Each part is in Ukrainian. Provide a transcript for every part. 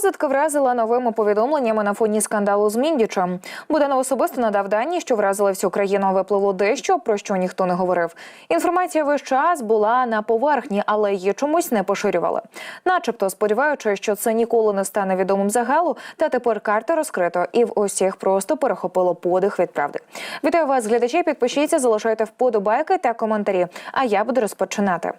Розвідка вразила новими повідомленнями на фоні скандалу з Міндічем. Буданов особисто надав дані, що вразили всю країну. Випливло дещо, про що ніхто не говорив. Інформація весь час була на поверхні, але її чомусь не поширювали. Начебто, сподіваючись, що це ніколи не стане відомим загалу, та тепер карта розкрито, і в усіх просто перехопило подих від правди. Вітаю вас, глядачі. Підпишіться, залишайте вподобайки та коментарі. А я буду розпочинати.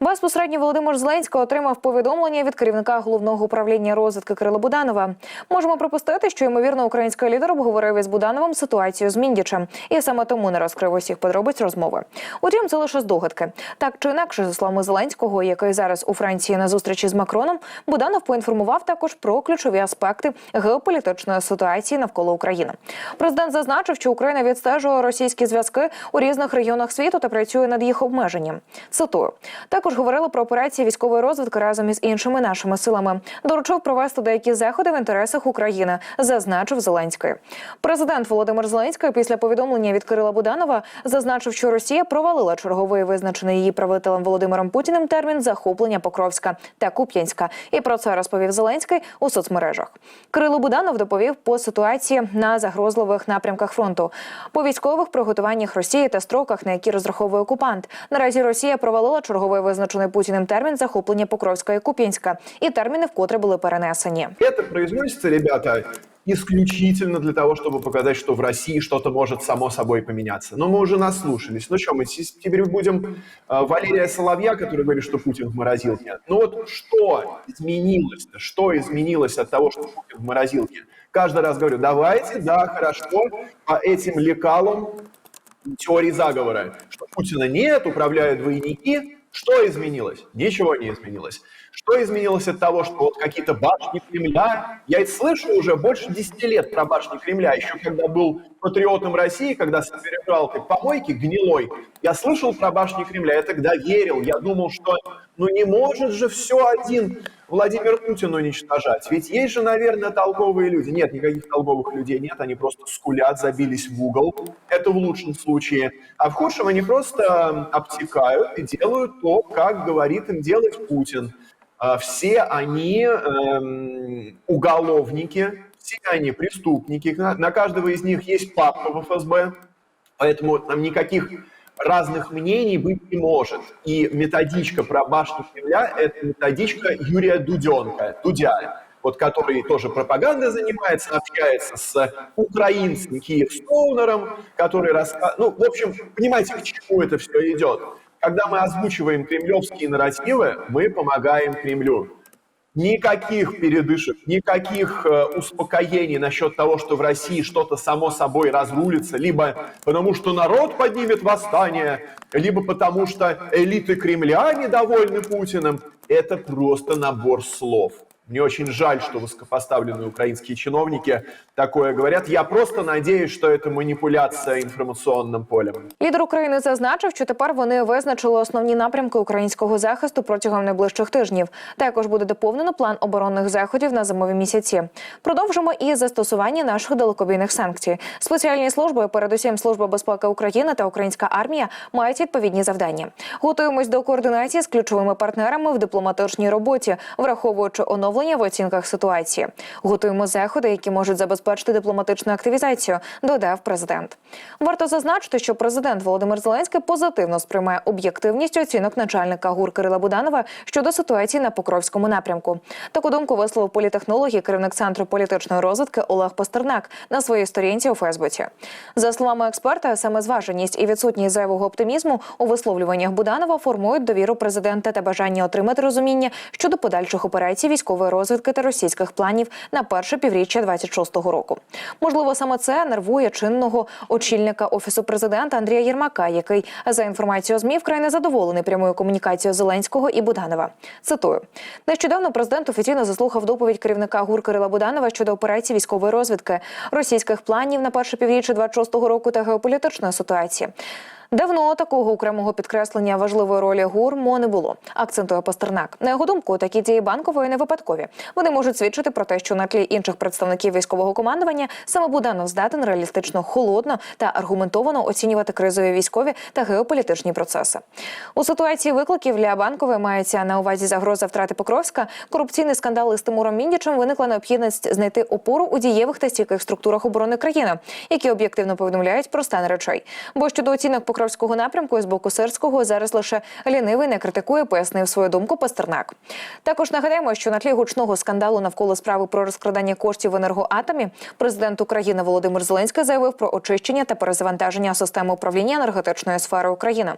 Безпосередньо Володимир Зеленський отримав повідомлення від керівника головного управління розвідки Кирила Буданова. Можемо припустити, що ймовірно український лідер обговорив із Будановим ситуацію з Міндічем, і саме тому не розкрив усіх подробиць розмови. Утім, це лише здогадки. Так чи інакше, за словами Зеленського, який зараз у Франції на зустрічі з Макроном, Буданов поінформував також про ключові аспекти геополітичної ситуації навколо України. Президент зазначив, що Україна відстежує російські зв'язки у різних регіонах світу та працює над їх обмеженням. Цитую також говорили про операції військової розвідки разом із іншими нашими силами. Доручив провести деякі заходи в інтересах України, зазначив Зеленський. Президент Володимир Зеленський після повідомлення від Кирила Буданова зазначив, що Росія провалила черговий визначений її правителем Володимиром Путіним термін захоплення Покровська та Куп'янська. І про це розповів Зеленський у соцмережах. Кирило Буданов доповів по ситуації на загрозливих напрямках фронту, по військових приготуваннях Росії та строках, на які розраховує окупант. Наразі Росія провалила черговий визначений Путіним термін захоплення Покровська і Куп'янська, і терміни вкотре були перенесені. Это произносится, ребята, исключительно для того, чтобы показать, что в России что-то может само собой поменяться. Но мы уже наслушались. Ну что, мы с- теперь будем э, Валерия Соловья, который говорит, что Путин в морозилке. Ну вот что изменилось-то? Что изменилось от того, что Путин в морозилке? Каждый раз говорю, давайте, да, хорошо, по этим лекалам теории заговора, что Путина нет, управляют двойники. Что изменилось? Ничего не изменилось. Что изменилось от того, что вот какие-то башни Кремля? Я это слышу уже больше 10 лет про башни Кремля. Еще когда был патриотом России, когда собирал ты помойки гнилой, я слышал про башни Кремля, я тогда верил, я думал, что ну не может же все один Владимир Путин уничтожать. Ведь есть же, наверное, толковые люди. Нет, никаких толковых людей нет, они просто скулят, забились в угол. Это в лучшем случае. А в худшем они просто обтекают и делают то, как говорит им делать Путин. А, Все они эм, уголовники, все они преступники. На, каждого из них есть папка в ФСБ, поэтому там никаких разных мнений быть не может. И методичка про башню Кремля – это методичка Юрия Дуденка, Дудя, вот который тоже пропагандой занимается, общается с украинским Киев Стоунером, который рассказывает... Ну, в общем, понимаете, к чему это все идет. Когда мы озвучиваем кремлевские нарративы, мы помогаем Кремлю. Никаких передышек, никаких э, успокоений насчет того, что в России что-то само собой разрулится, либо потому что народ поднимет восстание, либо потому что элиты Кремля недовольны Путиным. Это просто набор слов. Мне очень жаль, что высокопоставленные украинские чиновники такое говорят. Я просто надеюсь, что это манипуляция информационным полем. Лідер України зазначив, що тепер вони визначили основні напрямки українського захисту протягом найближчих тижнів. Також буде доповнено план оборонних заходів на зимові місяці. Продовжимо і застосування наших далекобійних санкцій. Спеціальні служби, передусім служба безпеки України та українська армія, мають відповідні завдання. Готуємось до координації з ключовими партнерами в дипломатичній роботі, враховуючи оновлення в оцінках ситуації. Готуємо заходи, які можуть забезпечити дипломатичну активізацію. Додав президент. Варто зазначити, що президент Володимир Зеленський позитивно сприймає об'єктивність оцінок начальника ГУР Кирила Буданова щодо ситуації на Покровському напрямку. Таку думку висловив політехнолог і керівник центру політичної розвитки Олег Пастернак на своїй сторінці у Фейсбуці. За словами експерта, саме зваженість і відсутність зайвого оптимізму у висловлюваннях Буданова формують довіру президента та бажання отримати розуміння щодо подальших операцій військової розвідки та російських планів на перше півріччя 26-го року. Можливо, саме це нервує чинного очільника офісу президента Андрія Єрмака, який за інформацією ЗМІ вкрай незадоволений прямою комунікацією Зеленського і Буданова. Цитую: нещодавно президент офіційно заслухав доповідь керівника ГУР Кирила Буданова щодо операції військової розвідки, російських планів на перше півріччя 26-го року та геополітичної ситуації. Давно такого окремого підкреслення важливої ролі ГУР МО не було. Акцентує Пастернак. На його думку, такі дії банкової не випадкові. Вони можуть свідчити про те, що на тлі інших представників військового командування саме Буданов здатен реалістично холодно та аргументовано оцінювати кризові військові та геополітичні процеси. У ситуації викликів для банкової мається на увазі загроза втрати Покровська, корупційний скандал із Тимуром Міндічем виникла необхідність знайти опору у дієвих та стійких структурах оборони країни, які об'єктивно повідомляють про стан речей. Бо щодо оцінок Покровського напрямку з боку Сирського зараз лише лінивий не критикує, пояснив свою думку Пастернак. Також нагадаємо, що на тлі гучного скандалу навколо справи про розкрадання коштів в енергоатомі президент України Володимир Зеленський заявив про очищення та перезавантаження системи управління енергетичної сфери України.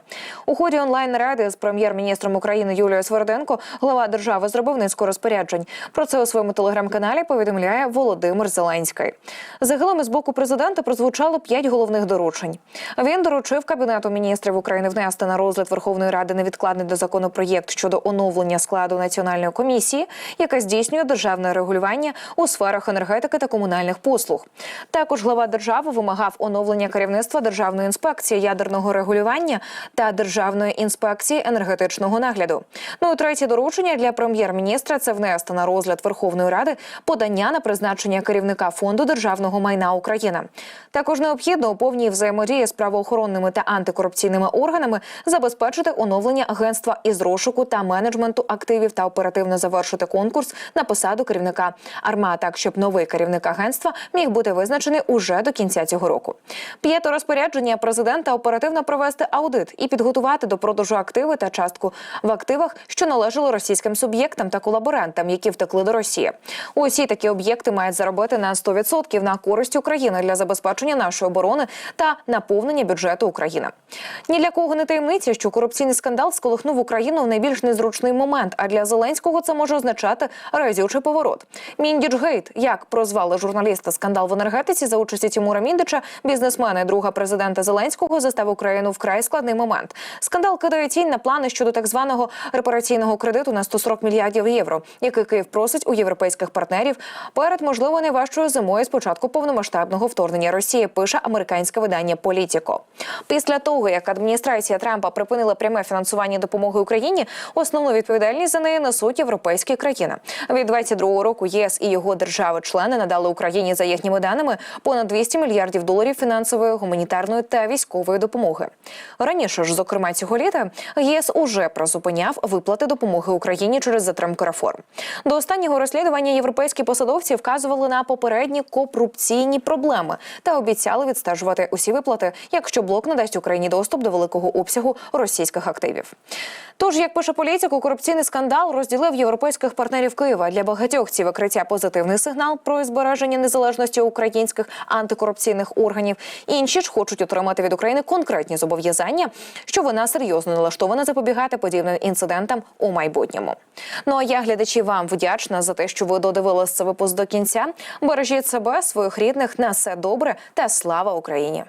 У ході онлайн наради з прем'єр-міністром України Юлією Сверденко глава держави зробив низку розпоряджень. Про це у своєму телеграм-каналі повідомляє Володимир Зеленський. Загалом із боку президента прозвучало п'ять головних доручень. Він доручив кабінету міністрів України внести на розгляд Верховної Ради невідкладний до законопроєкт щодо оновлення складу національної комісії, яка здійснює державне регулювання у сферах енергетики та комунальних послуг. Також глава держави вимагав оновлення керівництва Державної інспекції ядерного регулювання та Державної інспекції енергетичного нагляду. Ну і третє доручення для прем'єр-міністра це внести на розгляд Верховної Ради подання на призначення керівника фонду державного майна України. Також необхідно у повній взаємодії з правоохоронними та антикорупційними органами забезпечити оновлення агентства із розшуку та менеджменту активів та оперативно завершити конкурс на посаду керівника АРМА, так щоб новий керівник агентства міг бути визначений уже до кінця цього року. П'яте розпорядження президента оперативно провести аудит і підготувати до продажу активи та частку в активах, що належали російським суб'єктам та колаборантам, які втекли до Росії. Усі такі об'єкти мають заробити на 100% на користь України для забезпечення нашої оборони та наповнення бюджету України. Ні для кого не таємниця, що корупційний скандал сколихнув Україну в найбільш незручний момент. А для Зеленського це може означати разючий поворот. Міндічгейт, як прозвали журналіста скандал в енергетиці за участі Тимура Міндича, бізнесмена і друга президента Зеленського застав Україну вкрай складний момент. Скандал кидає тінь на плани щодо так званого репараційного кредиту на 140 мільярдів євро, який Київ просить у європейських партнерів перед можливо найважчою зимою з початку повномасштабного вторгнення Росії. Пише американське видання Політіко. Після того як адміністрація Трампа припинила пряме фінансування допомоги Україні, основну відповідальність за неї несуть європейські країни. Від 22-го року ЄС і його держави-члени надали Україні за їхніми даними понад 200 мільярдів доларів фінансової, гуманітарної та військової допомоги. Раніше ж, зокрема цього літа, ЄС уже призупиняв виплати допомоги Україні через затримку реформ. До останнього розслідування європейські посадовці вказували на попередні корупційні проблеми та обіцяли відстежувати усі виплати, якщо блок надасть Україні доступ до великого обсягу російських активів. Тож, як пише політику, корупційний скандал розділив європейських партнерів Києва для багатьох ці викриття позитивний сигнал про збереження незалежності українських антикорупційних органів. Інші ж хочуть отримати від України конкретні зобов'язання, що вона серйозно налаштована запобігати подібним інцидентам у майбутньому. Ну а я глядачі вам вдячна за те, що ви додивилися випуск до кінця. Бережіть себе, своїх рідних на все добре та слава Україні.